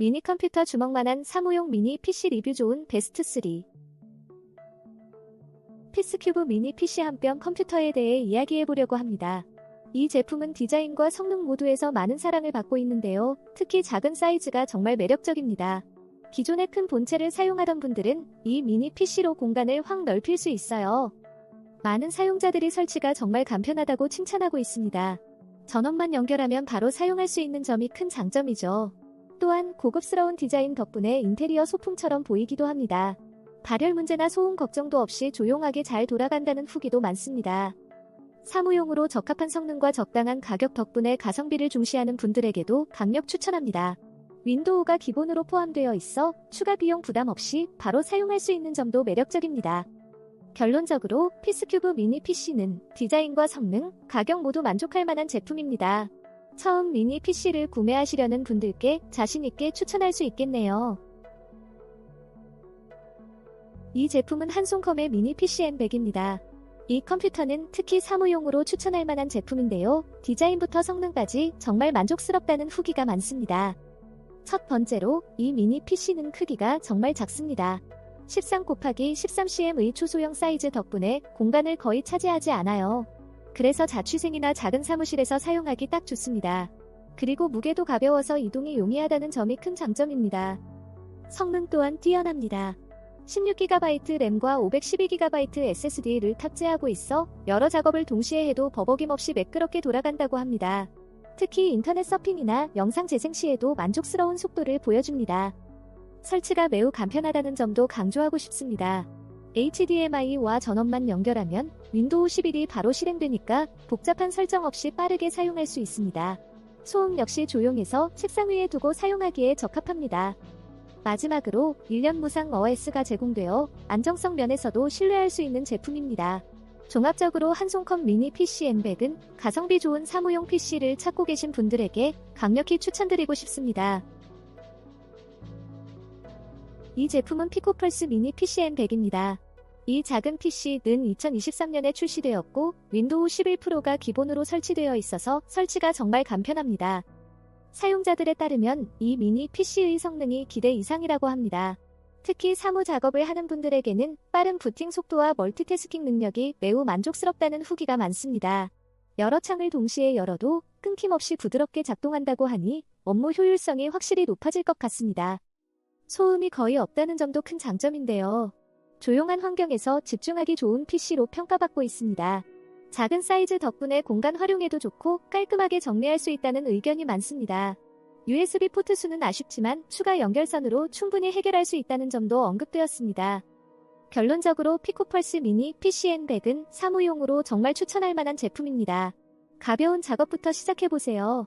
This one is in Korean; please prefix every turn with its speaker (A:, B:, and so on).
A: 미니 컴퓨터 주먹만한 사무용 미니 PC 리뷰 좋은 베스트 3. 피스큐브 미니 PC 한 뼘 컴퓨터에 대해 이야기해보려고 합니다. 이 제품은 디자인과 성능 모두에서 많은 사랑을 받고 있는데요. 특히 작은 사이즈가 정말 매력적입니다. 기존의 큰 본체를 사용하던 분들은 이 미니 PC로 공간을 확 넓힐 수 있어요. 많은 사용자들이 설치가 정말 간편하다고 칭찬하고 있습니다. 전원만 연결하면 바로 사용할 수 있는 점이 큰 장점이죠. 또한 고급스러운 디자인 덕분에 인테리어 소품처럼 보이기도 합니다. 발열 문제나 소음 걱정도 없이 조용하게 잘 돌아간다는 후기도 많습니다. 사무용으로 적합한 성능과 적당한 가격 덕분에 가성비를 중시하는 분들에게도 강력 추천합니다. 윈도우가 기본으로 포함되어 있어 추가 비용 부담 없이 바로 사용할 수 있는 점도 매력적입니다. 결론적으로 피스큐브 미니 PC는 디자인과 성능, 가격 모두 만족할 만한 제품입니다. 처음 미니 PC를 구매하시려는 분들께 자신있게 추천할 수 있겠네요. 이 제품은 한송컴의 미니 PCN100입니다. 이 컴퓨터는 특히 사무용으로 추천할 만한 제품인데요. 디자인부터 성능까지 정말 만족스럽다는 후기가 많습니다. 첫 번째로 이 미니 PC는 크기가 정말 작습니다. 13 곱하기 13cm의 초소형 사이즈 덕분에 공간을 거의 차지하지 않아요. 그래서 자취생이나 작은 사무실에서 사용하기 딱 좋습니다. 그리고 무게도 가벼워서 이동이 용이하다는 점이 큰 장점입니다. 성능 또한 뛰어납니다. 16GB 램과 512GB SSD를 탑재하고 있어 여러 작업을 동시에 해도 버벅임 없이 매끄럽게 돌아간다고 합니다. 특히 인터넷 서핑이나 영상 재생 시에도 만족스러운 속도를 보여줍니다. 설치가 매우 간편하다는 점도 강조하고 싶습니다. HDMI와 전원만 연결하면 윈도우 11이 바로 실행되니까 복잡한 설정 없이 빠르게 사용할 수 있습니다. 소음 역시 조용해서 책상 위에 두고 사용하기에 적합합니다. 마지막으로 1년 무상 OS가 제공되어 안정성 면에서도 신뢰할 수 있는 제품입니다. 종합적으로 한송컴 미니 PC N100은 가성비 좋은 사무용 PC를 찾고 계신 분들에게 강력히 추천드리고 싶습니다. 이 제품은 피코펄스 미니 PC N100입니다. 이 작은 PC는 2023년에 출시되었고 윈도우 11 프로가 기본으로 설치되어 있어서 설치가 정말 간편합니다. 사용자들에 따르면 이 미니 PC의 성능이 기대 이상이라고 합니다. 특히 사무 작업을 하는 분들에게는 빠른 부팅 속도와 멀티태스킹 능력이 매우 만족스럽다는 후기가 많습니다. 여러 창을 동시에 열어도 끊김없이 부드럽게 작동한다고 하니 업무 효율성이 확실히 높아질 것 같습니다. 소음이 거의 없다는 점도 큰 장점인데요. 조용한 환경에서 집중하기 좋은 PC로 평가받고 있습니다. 작은 사이즈 덕분에 공간 활용에도 좋고 깔끔하게 정리할 수 있다는 의견이 많습니다. USB 포트 수는 아쉽지만 추가 연결선으로 충분히 해결할 수 있다는 점도 언급되었습니다. 결론적으로 피코펄스 미니 PCN100은 사무용으로 정말 추천할 만한 제품입니다. 가벼운 작업부터 시작해보세요.